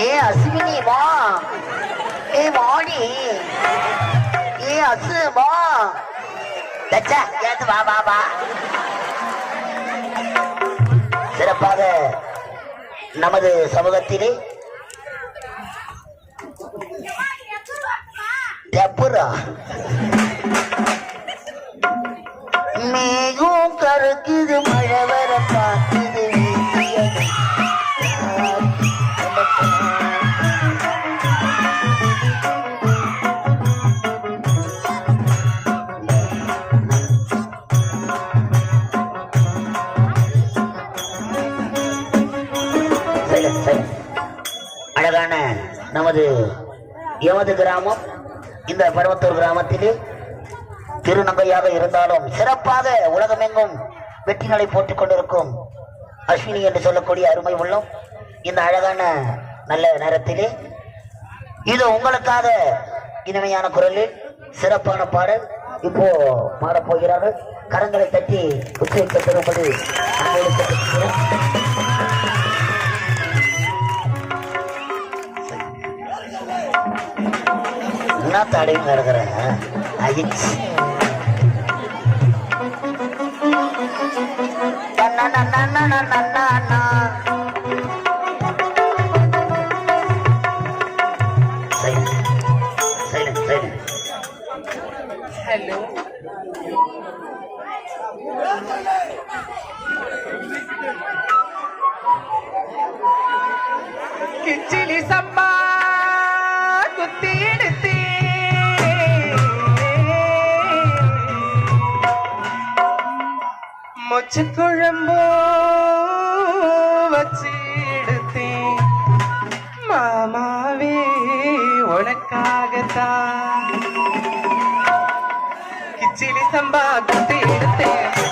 ஏ அஸ்வினி வா. ஏ வாணி. ஏ அசு வா. தச்சா ஏது வா வா வா. சிறப்பாக நமது சமூகத்திலே டெப்புரா மேகம் கருக்குது மழை வரப்பா நமது எமது கிராமம். இந்த பருவத்தூர் கிராமத்திலே திருநங்கையாக இருந்தாலும் சிறப்பாக உலகமெங்கும் வெற்றிகளை போட்டுக் கொண்டிருக்கும் அஸ்வினி என்று சொல்லக்கூடிய அருமை உள்ளம். இந்த அழகான நல்ல நேரத்திலே இது உங்களுக்காக இனிமையான குரலில் சிறப்பான பாடல் இப்போ பாடப்போகிறார்கள். கரங்களை தட்டி உச்சரிக்க பெறும்படி அன்போடு தடையும் இருக்கிறேன் அயிச்சு ஹலோ கிச்சிலி சம்பா வச்சு குழம்போ வச்சு எடுத்தேன் மாமாவே உனக்காகத்தான் கிச்சிலி சம்பா குத்தி எடுத்தேன்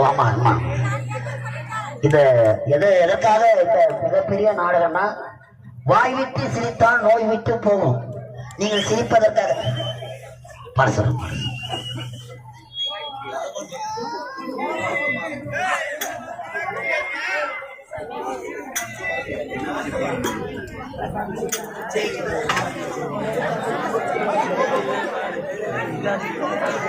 ஆமா ஆமா இது எது எதற்காக மிகப்பெரிய நாடகம்னா வாய் விட்டு சிரித்தால் நோய் விட்டு போகும். நீங்கள் சிரிப்பதற்காக. பரசரம் Thank you.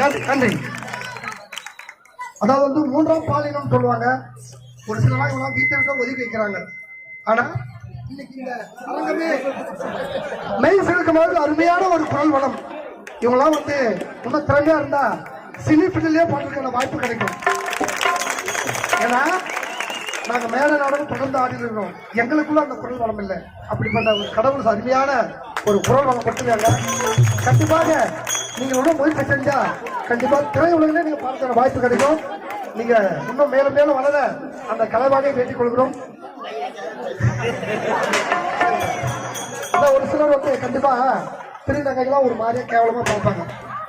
நன்றி நன்றி. நன்றி அதாவது வந்து மூன்றாம் பாலினம் சொல்லுவாங்க. ஒரு சில நாள் இவங்க வீட்டை விட்டு ஒதுக்கி வைக்கிறாங்க. ஆனா இன்னைக்கு இந்த அரங்கமே மெய் சிலுக்கும் போது அருமையான ஒரு குரல் வளம் இவங்களாம் வந்து ரொம்ப திறமையா இருந்தா சினி பிள்ளையே பாட்டுக்கான வாய்ப்பு கிடைக்கும். ஏன்னா நாங்க மேல நாடகம் தொடர்ந்து ஆடி இருக்கிறோம் எங்களுக்குள்ள அந்த குரல் வளம் இல்லை. அப்படிப்பட்ட ஒரு கடவுள் அருமையான ஒரு குரல் வளம் கொடுத்துருக்காங்க. கண்டிப்பாக நீங்க இன்னும் முயற்சி செஞ்சா கண்டிப்பா திரையுலகிலே நீங்க பார்க்கிற வாய்ப்பு கிடைக்கும். நீங்க இன்னும் மேலும் மேலும் வளர அந்த கலைவாகை வேண்டிக் கொள்கிறோம். ஒரு சிலர் வந்து கண்டிப்பா திருநங்கைகளாம் ஒரு மாதிரியா கேவலமா பார்ப்பாங்க.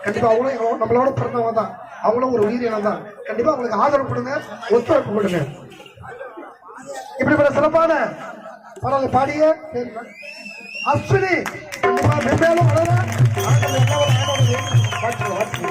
கண்டிப்பா அவங்களும் எங்களோட- நம்மளோட பிறந்தவங்க தான். அவங்களும் ஒரு உயிரினம் தான். கண்டிப்பா அவங்களுக்கு ஆதரவு கொடுங்க ஒத்துழைப்பு கொடுங்க. இப்படிப்பட்ட சிறப்பான பாடலை பாடிய அஸ்வினி. மென்மேலும் வளர ஆட்கள் என்ன ஆட்கள் பார்த்து